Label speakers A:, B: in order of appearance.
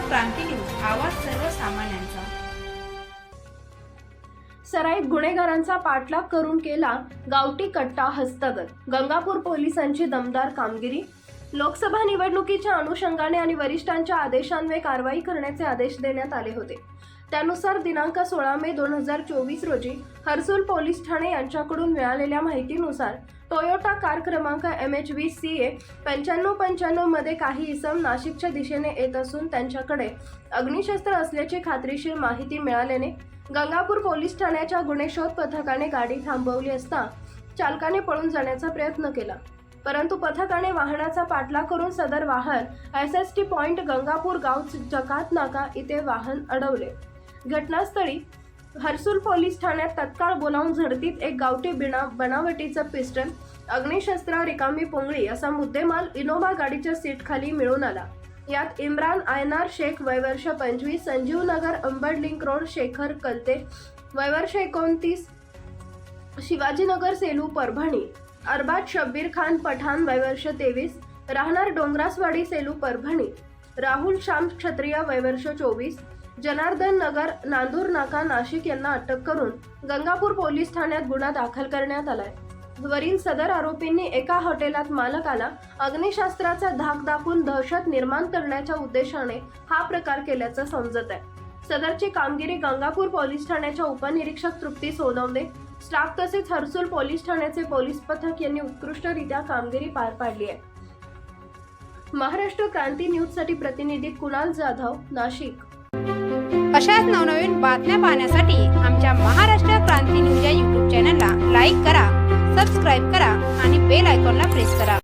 A: क्रांती news आवाज सर्वसामान्यांचा.
B: सराईत गुन्हेगारांचा पाठलाग करून केला गावठी कट्टा हस्तगत. गंगापूर पोलिसांची दमदार कामगिरी लोकसभा निवडणुकीच्या अनुषंगाने आणि वरिष्ठांच्या आदेशान्वये कारवाई करण्याचे आदेश देण्यात आले होते. त्यानुसार दिनांक सोळा मे दोन हजार चोवीस रोजी हर्सुल पोलीस ठाणे यांच्याकडून मिळालेल्या माहितीनुसार टोयोटा कार क्रमांक M H V C A पंच्याण्णव पंच्याण्णवमध्ये काही इसम नाशिकच्या दिशेने येत असून त्यांच्याकडे अग्निशस्त्र असल्याची खात्रीशीर माहिती मिळाल्याने गंगापूर पोलीस ठाण्याच्या गुन्हे शोध पथकाने गाडी थांबवली असता चालकाने पळून जाण्याचा प्रयत्न केला. परंतु पथकाने वाहनाचा पाठलाग करून सदर वाहन S S T point Gangapur गाव जकात नाका इथे वाहन अडवले. घटनास्थळी हर्सुल पोलीस ठाण्यात तत्काळ बोलावून झडतीत एक गावठी बिना बनावटीचं पिस्टल अग्निशस्त्र रिकामी पोंगळी असा मुद्देमाल इनोव्हा गाडीच्या सीटखाली मिळून आला. यात इम्रान आयनार शेख वयवर्ष पंचवीस संजीव नगर अंबड लिंक रोड शेखर कलते वयवर्ष एकोणतीस शिवाजीनगर सेलू परभणी अरबाज शब्बीर खान पठाण वयवर्ष तेवीस राहणार डोंगरासवाडी सेलू परभणी राहुल श्याम क्षत्रिय वयवर्ष चोवीस जनार्दन नगर नांदूर नाका नाशिक यांना अटक करून गंगापूर पोलीस ठाण्यात गुन्हा दाखल करण्यात आलाय. वरील सदर आरोपींनी एका हॉटेलात मालकाला अग्निशास्त्राचा धाक दाखवून दहशत निर्माण करण्याच्या उद्देशाने हा प्रकार केल्याचं समजत आहे. सदरची कामगिरी गंगापूर पोलीस ठाण्याच्या उपनिरीक्षक तृप्ती सोनवणे स्टाफ तसेच हर्सुल पोलीस ठाण्याचे पोलीस पथक यांनी उत्कृष्टरित्या कामगिरी पार पाडली आहे. महाराष्ट्र क्रांती न्यूजसाठी प्रतिनिधी कुणाल जाधव नाशिक.
C: अशाच नवनवीन बातम्या पाहण्यासाठी आमच्या महाराष्ट्र क्रांती न्यूज या यूट्यूब चॅनलला लाईक करा सबस्क्राईब करा आणि बेल आयकॉनला प्रेस करा.